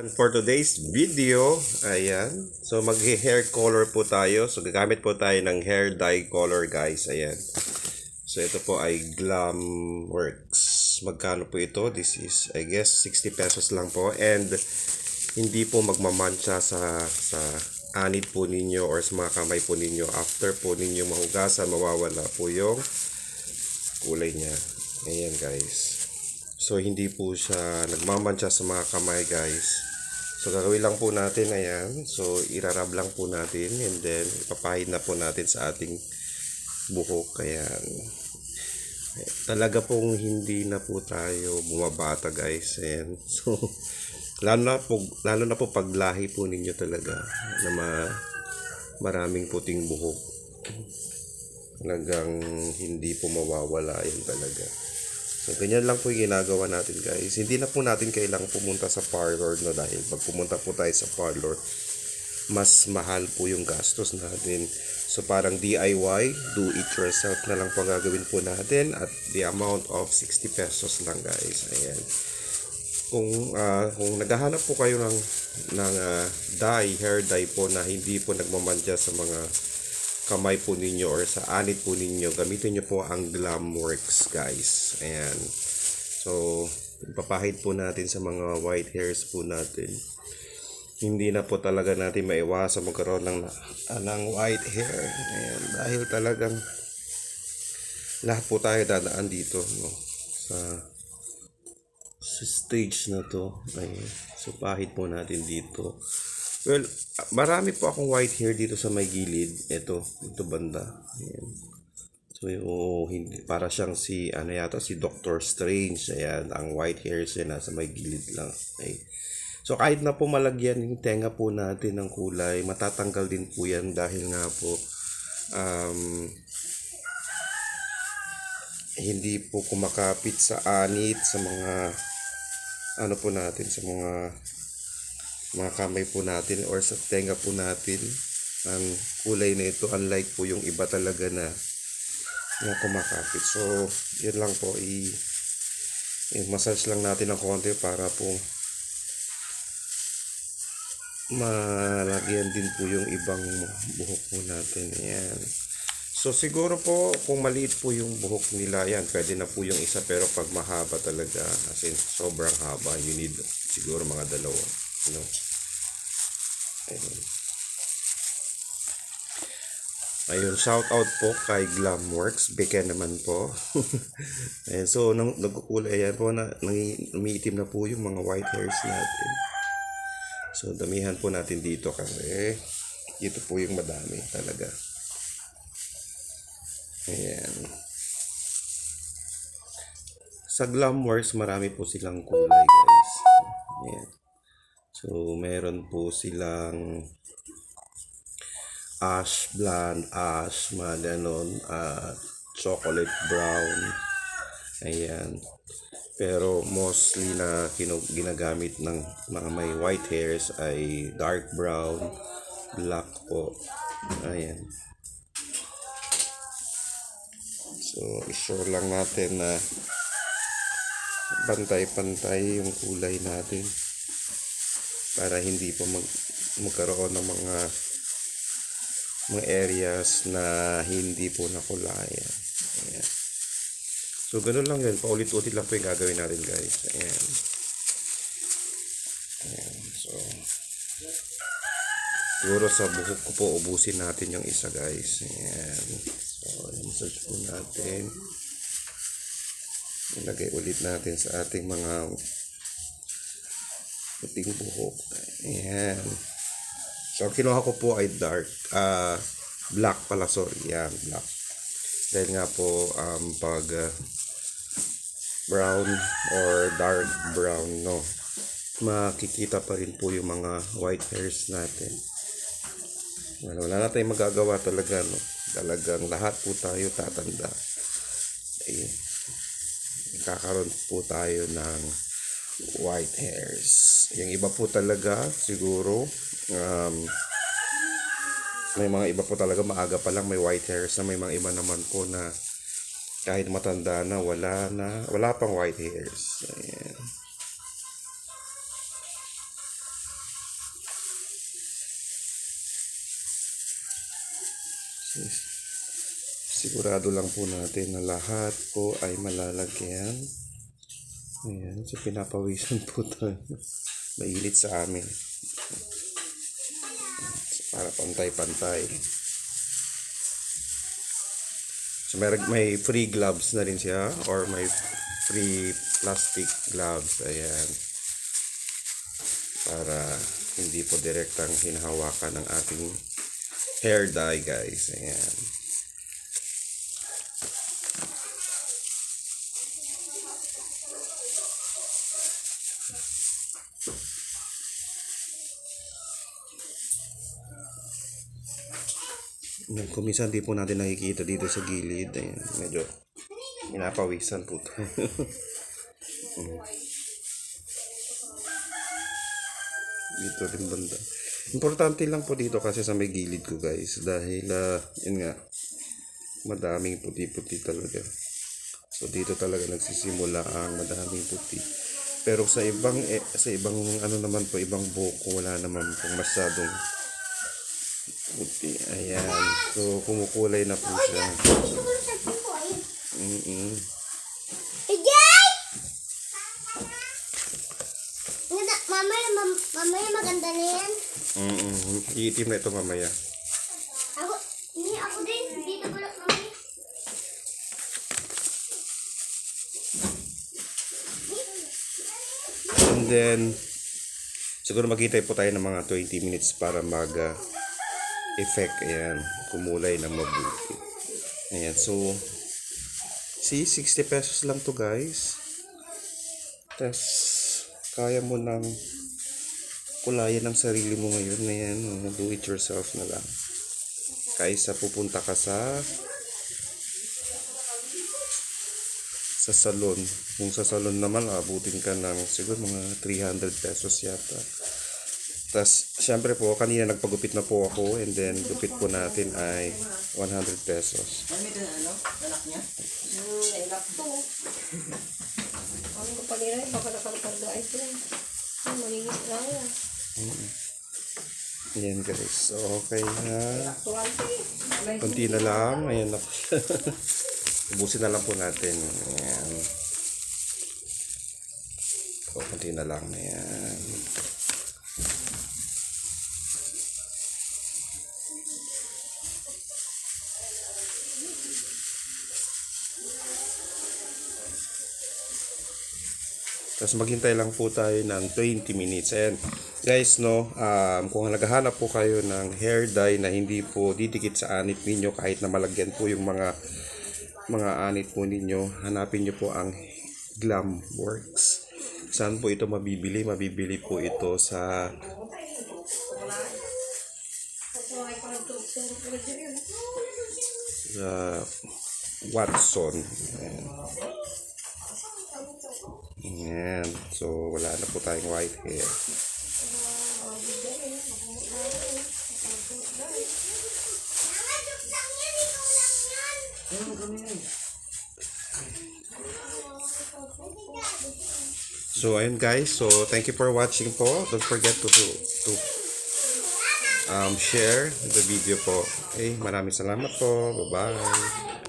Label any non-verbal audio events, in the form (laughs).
And for today's video, ayan. So mag-hair color po tayo. So gagamit po tayo ng hair dye color guys. Ayan. So ito po ay Glam Works. Magkano po ito? This is I guess 60 pesos lang po and hindi po magmamantsa sa sa anit po ninyo or sa mga kamay po ninyo. After po ninyo mahugasan, mawawala po yung kulay niya. Ayan guys. So hindi po siya nagmamantsa sa mga kamay guys. So gagawin lang po natin ayan. So irarab lang po natin and then ipapahid na po natin sa ating buhok. Ayan. Talaga pong hindi na po tayo bumabata guys. Ayan. (laughs) So lalo na po, lalo na po paglahi po ninyo talaga na ma, maraming puting buhok. Talagang hindi po mawawala yan talaga. So, ganyan lang po yung ginagawa natin guys. Hindi na po natin kailangang pumunta sa parlor no dahil pag pumunta po tayo sa parlor, mas mahal po yung gastos natin. So, parang DIY, do it yourself na lang po gagawin po natin at the amount of 60 pesos lang guys. Ayan. Kung, ah, kung naghahanap po kayo ng, ng ah, dye, hair dye po na hindi po nagmamantya sa mga kamay po ninyo or sa anit po ninyo, gamitin nyo po ang Glamworks guys. Ayan. So, ipapahid po natin sa mga white hairs po natin. Hindi na po talaga natin maiwasan magkaroon ng, ah, ng white hair. Ayan. Dahil talagang lahat po tayo dadaan dito no, sa sa stage na to. Ayan. So, pahid po natin dito. Well, marami po akong white hair dito sa may gilid. Ito, ito banda. Ayan. So, yung, hindi, para siyang si, ano yata, si Doctor Strange. Ayan, ang white hairs niya nasa may gilid lang. Okay. So, kahit na po malagyan yung tenga po natin ng kulay, matatanggal din po yan dahil nga po, um, hindi po kumakapit sa anit, sa mga, ano po natin, sa mga mga kamay po natin or sa tenga po natin. Ang kulay na ito unlike po yung iba talaga na na kumakapit. So yun lang po i, i massage lang natin ng konti para po malagyan din po yung ibang buhok po natin. Yan so siguro po kung maliit po yung buhok nila yan pwede na po yung isa pero pag mahaba talaga as in sobrang haba you need siguro mga dalawa know Ayun. Ayun, shout out po kay Glamworks. Beke naman po. (laughs) Ayun, so, nang, nagkukulay yan po na, nang, umiitim na po yung mga white hairs natin. So, damihan po natin dito kasi dito po yung madami talaga. Ayan. Sa Glamworks, marami po silang kulay, guys. Ayan. So, meron po silang ash blonde, ash, mga ganon, at chocolate brown. Ayan. Pero mostly na kinu- ginagamit ng mga may white hairs ay dark brown, black po. Ayan. So, isure lang natin na pantay-pantay yung kulay natin para hindi po mag magkaroon ng mga mga areas na hindi po nakulayan. Ayan. So, ganun lang yun. Paulit-ulit lang po yung gagawin natin, guys. Ayan. Ayan. So, siguro sa buhok ko po, ubusin natin yung isa, guys. Ayan. So, i-massage po natin. Ilagay ulit natin sa ating mga puting buhok. Ayan. So, ang kinuha ko po ay dark. ah black pala, sorry. Yan, black. Dahil nga po, um, pag ah, brown or dark brown, no, makikita pa rin po yung mga white hairs natin. Well, wala na tayong magagawa talaga, no. Talagang lahat po tayo tatanda. Ayun. Kakaroon po tayo ng white hairs. Yung iba po talaga, siguro, um, may mga iba po talaga maaga pa lang may white hairs na may mga iba naman po na kahit matanda na wala na wala pang white hairs. Ayan. Sigurado lang po natin na lahat po ay malalagyan. Ayan, so pinapawisan po tayo. Mainit sa amin. Para pantay-pantay. So may, may free gloves na rin siya or may free plastic gloves. Ayan. Para hindi po direktang hinahawakan ng ating hair dye guys. Ayan. Kung minsan di po natin nakikita dito sa gilid, ayan, medyo pinapawisan po. Mm. (laughs) dito rin banda. Importante lang po dito kasi sa may gilid ko guys dahil ah, yun nga madaming puti-puti talaga. So dito talaga nagsisimula ang madaming puti. Pero sa ibang eh, sa ibang ano naman po ibang buko wala naman pong masyadong puti. Ayan. So kumukulay na po siya. Mm-mm. Mamaya, mam, mamaya maganda na yan. Mm-mm. Iitim na ito mamaya. Ako, hindi ako din. Dito ko lang mamaya. And then, siguro magkita po tayo ng mga 20 minutes para mag ah, effect. Ayan, kumulay ng mabuti. Ayan, so, see, 60 pesos lang to guys. Tapos, kaya mo nang kulayan ng sarili mo ngayon. Ayan, oh, do it yourself na lang. Kaysa pupunta ka sa sa salon. Kung sa salon naman, abutin ka ng siguro mga 300 pesos yata. Tapos, syempre po, kanina nagpagupit na po ako and then gupit po natin ay 100 pesos. Ano na ano? Anak niya? Hmm, nailap to. Ang kapalira, baka nakalakarga ito. Hmm, malinis lang yan. Ayan guys. So, okay na. Kunti na lang. Ayan na. (laughs) Ubusin na lang po natin. Ayan. So, kunti na lang. Ayan. Tapos maghintay lang po tayo ng 20 minutes. And guys, no, um, kung naghahanap po kayo ng hair dye na hindi po didikit sa anit ninyo kahit na malagyan po yung mga mga anit po ninyo, hanapin nyo po ang Glam Works. Saan po ito mabibili? Mabibili po ito sa sa Watson. Ayan. Ayan. So, wala na po tayong white hair. So, ayun guys. So, thank you for watching po. Don't forget to, to um, share the video po. Okay, maraming salamat po. Bye-bye.